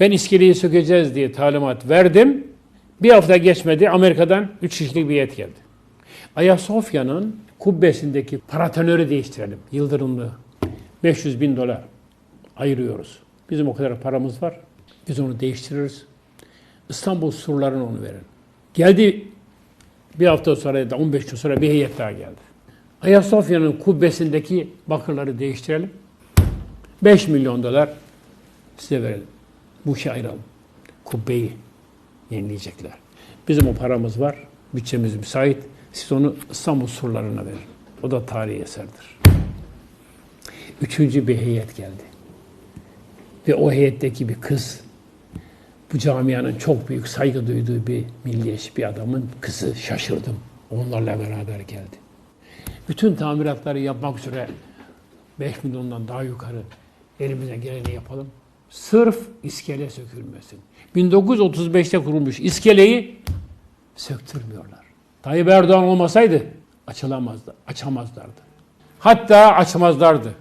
Ben iskeleyi sökeceğiz diye talimat verdim. Bir hafta geçmedi Amerika'dan 3 kişilik bir heyet geldi. Ayasofya'nın kubbesindeki paratonörü değiştirelim. Yıldırımlı. 500 bin dolar ayırıyoruz. Bizim o kadar paramız var. Biz onu değiştiririz. İstanbul surlarına onu verin. Geldi bir hafta sonra ya da 15 gün sonra bir heyet daha geldi. Ayasofya'nın kubbesindeki bakırları değiştirelim. 5 milyon dolar size verelim. Bu işi ayıralım. Kubbeyi yenileyecekler. Bizim o paramız var. Bütçemiz müsait. Siz onu İstanbul surlarına verin. O da tarihi eserdir. Üçüncü bir heyet geldi. Ve o heyetteki bir kız, bu camianın çok büyük saygı duyduğu bir milliyetçi bir adamın kızı şaşırdım. Onlarla beraber geldi. Bütün tamiratları yapmak üzere 5 milyondan daha yukarı elimize geleni yapalım. Sırf iskele sökülmesin. 1935'te kurulmuş iskeleyi söktürmüyorlar. Tayyip Erdoğan olmasaydı açılamazdı, açamazlardı. Hatta açmazlardı.